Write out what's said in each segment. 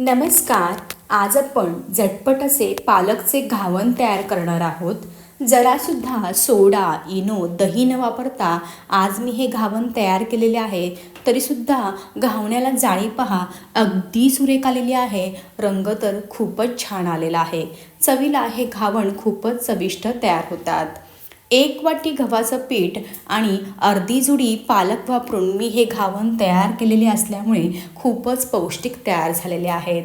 नमस्कार आज आपण झटपट असे पालकचे घावन तयार करणार आहोत. जरासुद्धा सोडा इनो दही न वापरता आज मी हे घावन तयार केलेले आहे. तरीसुद्धा घावण्याला जाळी पहा. अगदी सुरेख आलेली आहे. रंग तर खूपच छान आलेला आहे. चवीला हे घावण खूपच चविष्ट तयार होतात. एक वाटी गव्हाचं पीठ आणि अर्धी जुडी पालक वापरून मी हे घावन तयार केलेले असल्यामुळे खूपच पौष्टिक तयार झालेले आहेत.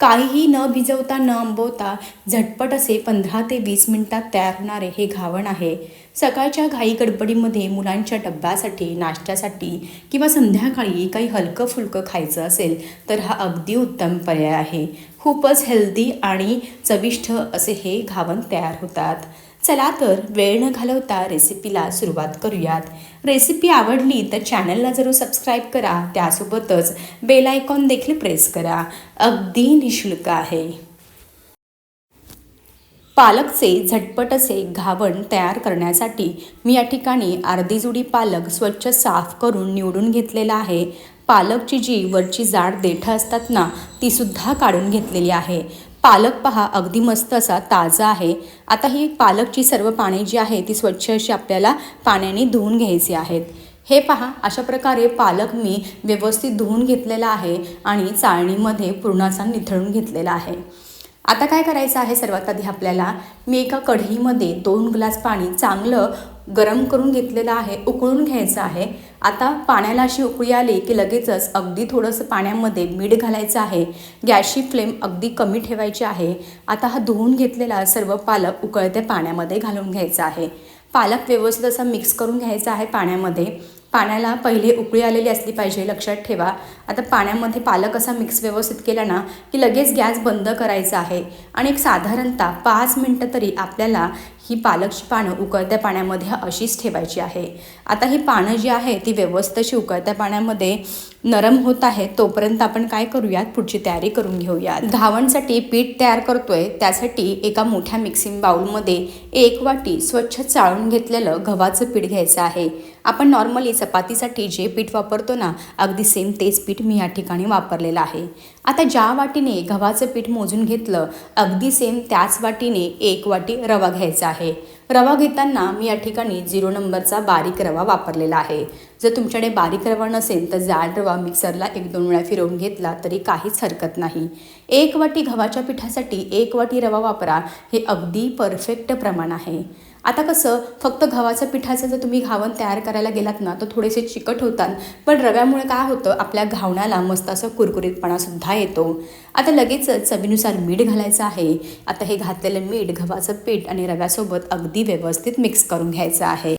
काहीही न भिजवता न आंबवता झटपट असे पंधरा ते वीस मिनिटात तयार होणारे हे घावण आहे. सकाळच्या घाई गडबडीमध्ये मुलांच्या डब्यासाठी नाश्त्यासाठी किंवा संध्याकाळी काही हलकं फुलकं खायचं असेल तर हा अगदी उत्तम पर्याय आहे. खूपच हेल्दी आणि चविष्ट असे हे घावन तयार होतात. चला तर वेळ न घालवता रेसिपीला सुरुवात करूयात. रेसिपी आवडली तर चॅनलला जरूर सबस्क्राईब करा. त्यासोबतच बेल आयकॉन देखील प्रेस करा. अगदी निशुल्क आहे. पालकचे झटपट असे घावण तयार करण्यासाठी मी या ठिकाणी अर्धी जुडी पालक स्वच्छ साफ करून निवडून घेतलेला आहे. पालकची जी वरची जाड देठं असतात ना तीसुद्धा काढून घेतलेली आहे. पालक पहा अगदी मस्त असा ताजा आहे. आता ही पालकची सर्व पाने जी आहे ती स्वच्छ अशी आपल्याला पाण्याने धुवून घ्यायची आहेत. हे पहा अशा प्रकारे पालक मी व्यवस्थित धुवून घेतलेला आहे आणि चाळणीमध्ये पूर्णाचा निथळून घेतलेला आहे. आता काय करायचं आहे? सर्वात आधी आपल्याला मी एका कढईमध्ये दोन ग्लास पाणी चांगलं गरम करून घेतलेलं आहे उकळून घ्यायचं आहे. आता पाण्याला अशी उकळी आली की लगेचच अगदी थोडंसं पाण्यामध्ये मीठ घालायचं आहे. गॅसची फ्लेम अगदी कमी ठेवायची आहे. आता हा धुवून घेतलेला सर्व पालक उकळत्या पाण्यामध्ये घालून घ्यायचा आहे. पालक व्यवस्थित असा मिक्स करून घ्यायचा आहे पाण्यामध्ये. पाण्याला पहिले उकळी आलेली असली पाहिजे लक्षात ठेवा. आता पाण्यामध्ये पालक असा मिक्स व्यवस्थित केला ना की लगेच गॅस बंद करायचा आहे. आणि एक साधारणतः पाच मिनटं तरी आपल्याला ही पालकची पानं उकळत्या पाण्यामध्ये अशीच ठेवायची आहे. आता ही पानं जी आहे ती व्यवस्थित अशी उकळत्या पाण्यामध्ये नरम होत आहे तोपर्यंत आपण काय करूयात? पुढची तयारी करून घेऊयात. घावणसाठी पीठ तयार करतोय त्यासाठी एका मोठ्या मिक्सिंग बाउलमध्ये एक वाटी स्वच्छ चाळून घेतलेलं गव्हाचं पीठ घ्यायचं आहे. आपण नॉर्मली चपातीसाठी जे पीठ वापरतो ना अगदी सेम तेच पीठ मी या ठिकाणी वापरलेलं आहे. आता ज्या वाटीने गव्हाचं पीठ मोजून घेतलं अगदी सेम त्याच वाटीने एक वाटी रवा घ्यायचा आहे. रवा घेताना मी या ठिकाणी झिरो नंबरचा बारीक रवा वापरलेला आहे. जर तुमच्याकडे बारीक रवा नसेल तर जाड रवा मिक्सरला एक दोन वेळा फिरवून घेतला तरी काहीच हरकत नाही. एक वाटी गव्हाच्या पिठासाठी एक वाटी रवा वापरा हे अगदी परफेक्ट प्रमाण आहे. आता कसं फक्त गव्हाच्या पिठाचं जर तुम्ही घावन तयार करायला गेलात ना तर थोडेसे चिकट होतात पण रव्यामुळे काय होतं आपल्या घावण्याला मस्त असं कुरकुरीतपणासुद्धा येतो. आता लगेच चवीनुसार मीठ घालायचं आहे. आता हे घातलेलं मीठ गव्हाचं पीठ आणि रव्यासोबत अगदी व्यवस्थित मिक्स करून घ्यायचं आहे.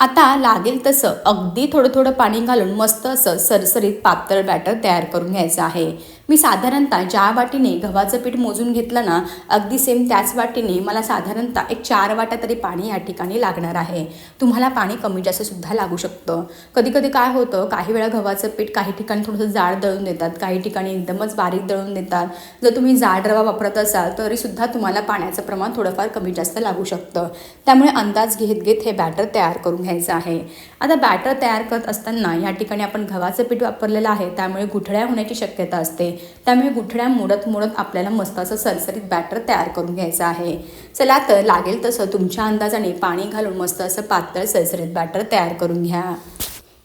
आता लागेल तसं. अगदी थोडं थोडं पाणी घालून मस्त असं सरसरीत पातळ बॅटर तयार करून घ्यायचं आहे. मी साधारणतः ज्या वाटीने गव्हाचं पीठ मोजून घेतलं ना अगदी सेम त्याच वाटीने मला साधारणतः एक चार वाट्या तरी पाणी या ठिकाणी लागणार आहे. तुम्हाला पाणी कमी जास्त सुद्धा लागू शकतं. कधी कधी काय होतं काही वेळा गव्हाचं पीठ काही ठिकाणी थोडंसं जाड दळून देतात काही ठिकाणी एकदमच बारीक दळून देतात. जर तुम्ही जाड रवा वापरत असाल तरीसुद्धा तुम्हाला पाण्याचं प्रमाण थोडंफार कमी जास्त लागू शकतं. त्यामुळे अंदाज घेत घेत हे बॅटर तयार करून घ्यायचं आहे. आता बॅटर तयार करत असताना या ठिकाणी आपण गव्हाचं पीठ वापरलेलं आहे. त्यामुळे गुठळ्या होण्याची शक्यता असते. त्यामुळे गुठळ्या मोडत मोडत आपल्याला मस्त असं सरसरीत बॅटर तयार करून घ्यायचं आहे. चला तर लागेल तसं तुमच्या अंदाजाने पाणी घालून मस्त असं पातळ सरसरीत बॅटर तयार करून घ्या.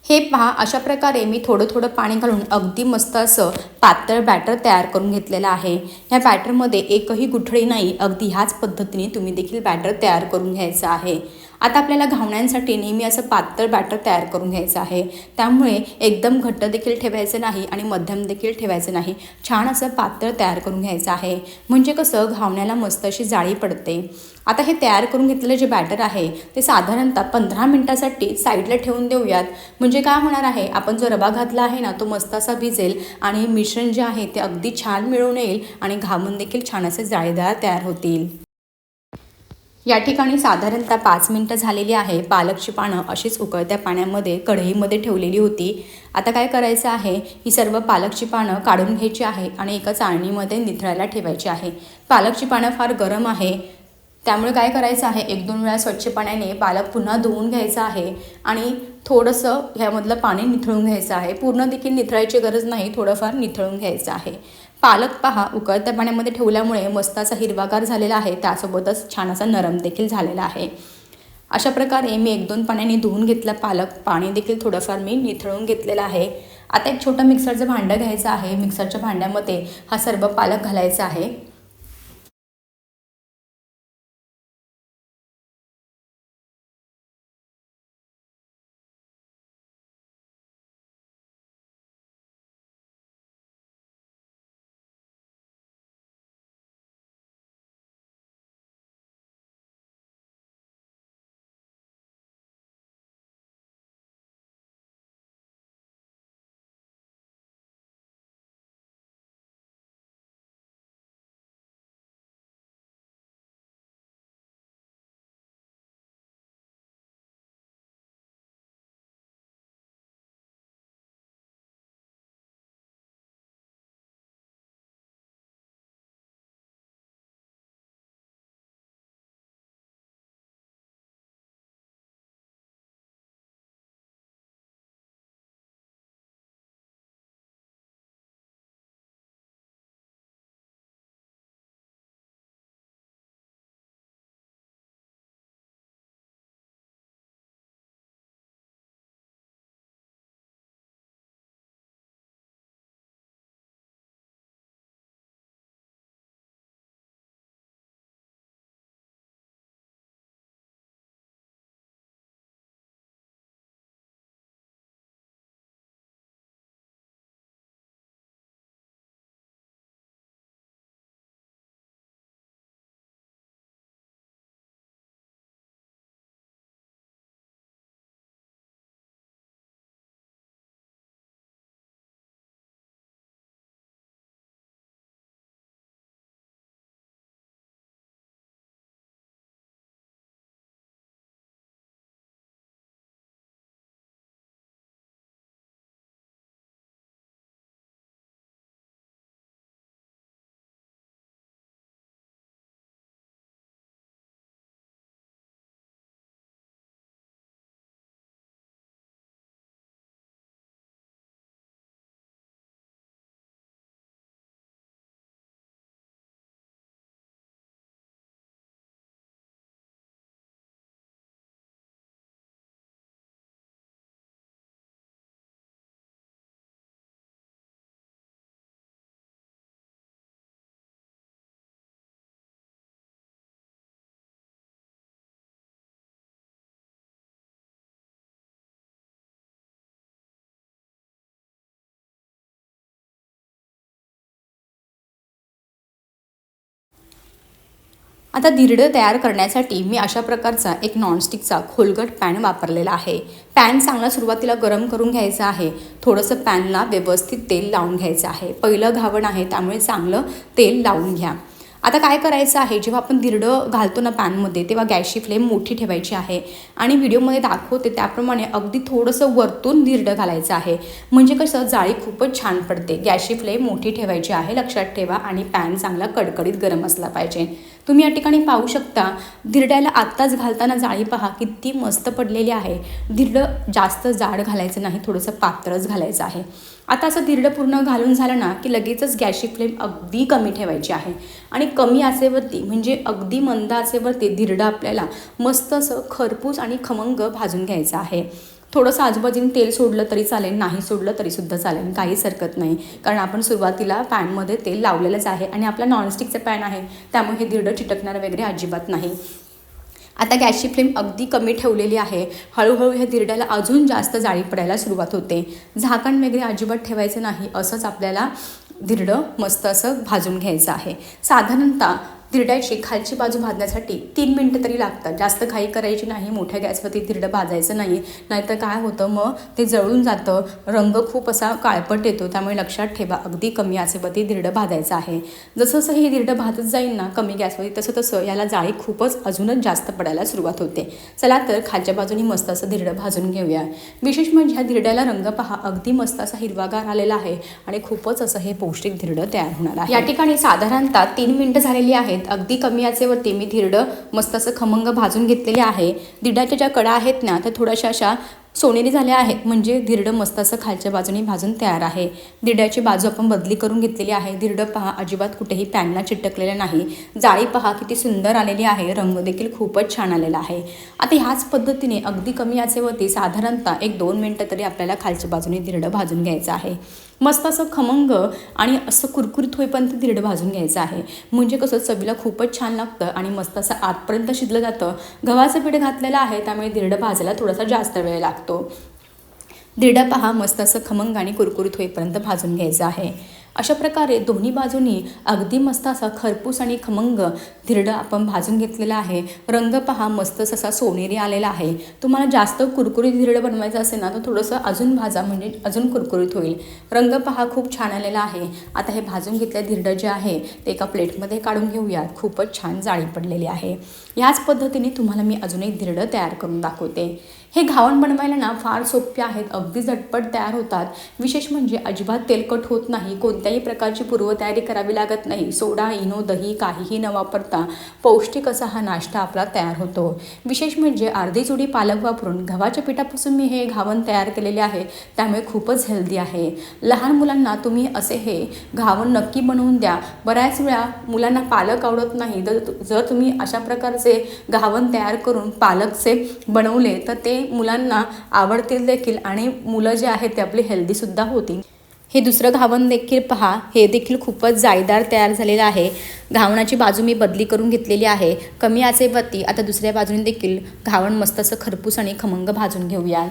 हे पहा अशा प्रकारे मी थोडं थोडं पाणी घालून अगदी मस्त असं पातळ बॅटर तयार करून घेतलेलं आहे. ह्या बॅटरमध्ये एकही गुठळी नाही. अगदी ह्याच पद्धतीने तुम्ही देखील बॅटर तयार करून घ्यायचं आहे. आता आपल्याला घावण्यांसाठी नेहमी असं पातळ बॅटर तयार करून घ्यायचं आहे. त्यामुळे एकदम घट्ट देखील ठेवायचं नाही आणि मध्यम देखील ठेवायचं नाही. छान असं पातळ तयार करून घ्यायचं आहे. म्हणजे कसं घावण्याला मस्त अशी जाळी पडते. आता हे तयार करून घेतलेलं जे बॅटर आहे ते साधारणतः पंधरा मिनटासाठी साईडला ठेवून देऊयात. म्हणजे काय होणार आहे आपण जो रवा घातला आहे ना तो मस्त असा भिजेल आणि मिश्रण जे आहे ते अगदी छान मिळून येईल आणि घामून देखील छान असे जाळीदार तयार होतील. या ठिकाणी साधारणतः पाच मिनटं झालेली आहे. पालकची पानं अशीच उकळत्या पाण्यामध्ये कढईमध्ये ठेवलेली होती. आता काय करायचं आहे? ही सर्व पालकची पानं काढून घ्यायची आहे आणि एका चाळणीमध्ये निथळायला ठेवायची आहे. पालकची पानं फार गरम आहे. त्यामुळे काय करायचं आहे? एक दोन वेळा स्वच्छ पाण्याने पालक पुन्हा धुवून घ्यायचा आहे आणि थोडंसं ह्यामधलं पाणी निथळून घ्यायचं आहे. पूर्ण देखील निथळायची गरज नाही थोडंफार निथळून घ्यायचं आहे. पालक पहा उकळत्या पाण्यामध्ये ठेवल्यामुळे मस्त असा हिरवागार झालेला आहे त्यासोबतच छान असा नरम देखील झालेला आहे. अशा प्रकारे मी एक दोन पाण्याने धुवून घेतला पालक पाणी देखील थोडंफार मी निथळून घेतलेलं आहे. आता एक छोटं मिक्सरचं भांडं घ्यायचं आहे. मिक्सरच्या भांड्यामध्ये हा सर्व पालक घालायचा आहे. आता धिरडं तयार करण्यासाठी मी अशा प्रकारचा एक नॉनस्टिकचा खोलगट पॅन वापरलेला आहे. पॅन चांगला सुरुवातीला गरम करून घ्यायचं आहे. थोडंसं पॅनला व्यवस्थित तेल लावून घ्यायचं आहे. पहिलं घावण आहे त्यामुळे चांगलं तेल लावून घ्या. आता काय करायचं आहे? जेव्हा आपण धिरडं घालतो ना पॅनमध्ये तेव्हा गॅसची फ्लेम मोठी ठेवायची आहे. आणि व्हिडिओमध्ये दाखवते त्याप्रमाणे अगदी थोडंसं वरतून धिरडं घालायचं आहे. म्हणजे कसं? जाळी खूपच छान पडते. गॅसची फ्लेम मोठी ठेवायची आहे. लक्षात ठेवा आणि पॅन चांगला कडकडीत गरम असला पाहिजे. तुम्ही या ठिकाणी पाहू शकता धिरड्याला आत्ताच घालताना जाळी पहा किती मस्त पडलेली आहे. धिरडं जास्त जाड घालायचं नाही थोडंसं पात्रच घालायचं आहे. आता असं धिरडं पूर्ण घालून झालं ना की लगेचच गॅसची फ्लेम अगदी कमी ठेवायची आहे. आणि कमी आचेवरती म्हणजे अगदी मंद आचेवरती धिरडं आपल्याला मस्त असं खरपूस आणि खमंग भाजून घ्यायचं आहे. थोडंसं आजूबाजूने तेल सोडलं तरी चालेल नाही सोडलं तरीसुद्धा चालेल काहीच हरकत नाही. कारण आपण सुरुवातीला पॅनमध्ये तेल लावलेलंच आहे आणि आपला नॉनस्टिकचं पॅन आहे त्यामुळे हे धिरडं चिटकणार वगैरे अजिबात नाही. आता गॅसची फ्लेम अगदी कमी ठेवलेली आहे. हळूहळू ह्या धिरड्याला अजून जास्त जाळी पडायला सुरुवात होते. झाकण वगैरे अजिबात ठेवायचं नाही असंच आपल्याला धिरडं मस्त असं भाजून घ्यायचं आहे. साधारणतः धिरड्याची खालची बाजू भाजण्यासाठी तीन मिनटं तरी लागतात. जास्त घाई करायची नाही मोठ्या गॅसवरती धिरडं भाजायचं नाही. नाहीतर काय होतं मग ते जळून जातं. रंग खूप असा काळपट येतो त्यामुळे लक्षात ठेवा अगदी कमी आचेवरती धिरडं भाजायचं आहे. जसं जसं हे धिरडं भाजत जाईल ना कमी गॅसवरती तसं तसं याला जाळी खूपच अजूनच जास्त पडायला सुरुवात होते. चला तर खालच्या बाजूनी मस्त असं धिरडं भाजून घेऊया. विशेष म्हणजे ह्या धिरड्याला रंग पहा अगदी मस्त असा हिरवागार आलेला आहे आणि खूपच असं हे पौष्टिक धिरडं तयार होणार आहे. या ठिकाणी साधारणतः तीन मिनटं झालेली आहे आहेत. अगदी कमी आचेवरती मी धिरडं मस्त असं खमंग भाजून घेतलेले आहे. धिरडाच्या ज्या कडा आहेत ना त्या थोड्याशा अशा सोनेरी झाल्या आहेत. म्हणजे धिरडं मस्त असं खालच्या बाजूने भाजून तयार आहे. धिरड्याची बाजू आपण बदली करून घेतलेली आहे. धिरडं पहा अजिबात कुठेही पॅनला चिटकलेलं नाही. जाळी पहा किती सुंदर आलेली आहे. रंग देखील खूपच छान आलेला आहे. आता ह्याच पद्धतीने अगदी कमी आचेवरती साधारणतः एक दोन मिनटं तरी आपल्याला खालच्या बाजूने धिरडं भाजून घ्यायचं आहे. मस्त असं खमंग आणि असं कुरकुरीत होईपर्यंत धिरडं भाजून घ्यायचं आहे. म्हणजे कसं चवीला खूपच छान लागतं आणि मस्त असं आतपर्यंत शिजलं जातं. गव्हाचं पीठ घातलेलं आहे त्यामुळे धिरडं भाजायला थोडासा जास्त वेळ लागतो. धिरडा पहा मस्त असं खमंग आणि कुरकुरीत होईपर्यंत भाजून घ्यायचं आहे. अशा प्रकारे दोन्ही बाजूनी अगदी मस्त असा खरपूस आणि खमंग धिरडं आपण भाजून घेतलेला आहे. रंग पहा मस्त असा सोनेरी आलेला आहे. तुम्हाला जास्त कुरकुरीत धिरडं बनवायचं असेल ना तर थोडंसं अजून भाजा म्हणजे अजून कुरकुरीत होईल. रंग पहा खूप छान आलेला आहे. आता हे भाजून घेतलेलं धिरडं जे आहे ते एका प्लेटमध्ये काढून घेऊयात. खूपच छान जाळी पडलेली आहे. याच पद्धतीने तुम्हाला मी अजून एक धिरडं तयार करून दाखवते. हे घावण बनवायला ना फार सोपे आहेत. अगदी झटपट तयार होतात. विशेष म्हणजे अजिबात तेलकट होत नाही. कोणत्याही प्रकारची पूर्वतयारी करावी लागत नाही. सोडा इनो दही काहीही न वापरता पौष्टिक असा हा नाश्ता आपला तयार होतो. विशेष म्हणजे अर्धी चुडी पालक वापरून गव्हाच्या पिठापासून मी हे घावण तयार केलेले आहे. त्यामुळे खूपच हेल्दी आहे. लहान मुलांना तुम्ही असे हे घावण नक्की बनवून द्या. बऱ्याच वेळा मुलांना पालक आवडत नाही. तर जर तुम्ही अशा प्रकारचे घावण तयार करून पालकचे बनवले तर ते मुलांना आवडतील देखील आणि मुलं जे आहेत ते आपली हेल्दीसुद्धा होतील. हे दुसरं घावण देखील पहा. हे देखील खूपच जाळीदार तयार झालेलं आहे. घावणाची बाजू मी बदली करून घेतलेली आहे. कमी आचेवरती आता दुसऱ्या बाजूने देखील घावण मस्त असं खरपूस आणि खमंग भाजून घेऊया.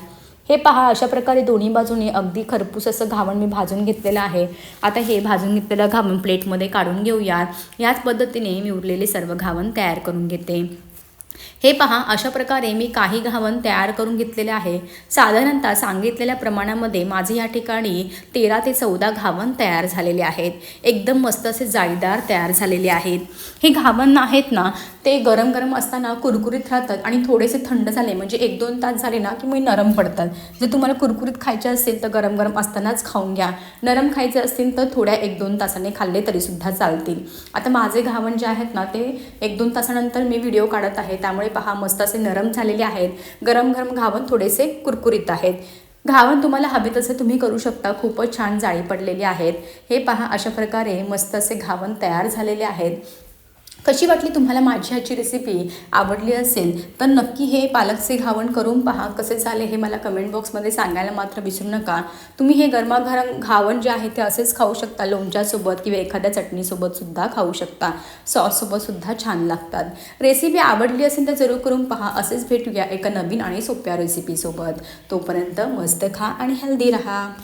हे पहा अशा प्रकारे दोन्ही बाजूने अगदी खरपूस असं घावण मी भाजून घेतलेलं आहे. आता हे भाजून घेतलेलं घावण प्लेटमध्ये काढून घेऊया. याच पद्धतीने मी उरलेले सर्व घावण तयार करून घेते. हे पहा अशा प्रकारे मी काही घावन तयार करून घेतलेले आहे. साधारणतः सांगितलेल्या प्रमाणामध्ये माझे या ठिकाणी तेरा ते चौदा घावन तयार झालेले आहेत. एकदम मस्त असे जाळीदार तयार झालेले आहेत. हे घावन आहेत ना ते गरम गरम असताना कुरकुरीत राहतात आणि थोडेसे थंड झाले म्हणजे एक दोन तास झाले ना की मग नरम पडतात. जर तुम्हाला कुरकुरीत खायचे असेल तर गरम गरम असतानाच खाऊन घ्या. नरम खायचे असतील तर थोड्या एक दोन तासाने खाल्ले तरीसुद्धा चालतील. आता माझे घावन जे आहेत ना ते एक दोन तासानंतर मी व्हिडिओ काढत आहेत त्यामुळे पहा मस्त असे नरम झालेले आहेत. गरम गरम घावन थोडेसे कुरकुरीत आहेत. घावन तुम्हाला हवे तसे तुम्ही करू शकता. खूपच छान जाळी पडलेली आहेत. हे पहा अशा प्रकारे मस्त असे घावन तयार झालेले आहेत. कशी वाटली तुम्हाला माझी ह्याची रेसिपी आवडली असेल तर नक्की हे पालकचे घावण करून पहा. कसे झाले हे मला कमेंट बॉक्समध्ये सांगायला मात्र विसरू नका. तुम्ही हे गरमागरम घावण जे आहे ते असेच खाऊ शकता. लोणच्यासोबत किंवा एखाद्या चटणीसोबतसुद्धा खाऊ शकता. सॉससोबतसुद्धा छान लागतात. रेसिपी आवडली असेल तर जरूर करून पहा. असेच भेटूया एका नवीन आणि सोप्या रेसिपीसोबत तोपर्यंत मस्त खा आणि हेल्दी राहा.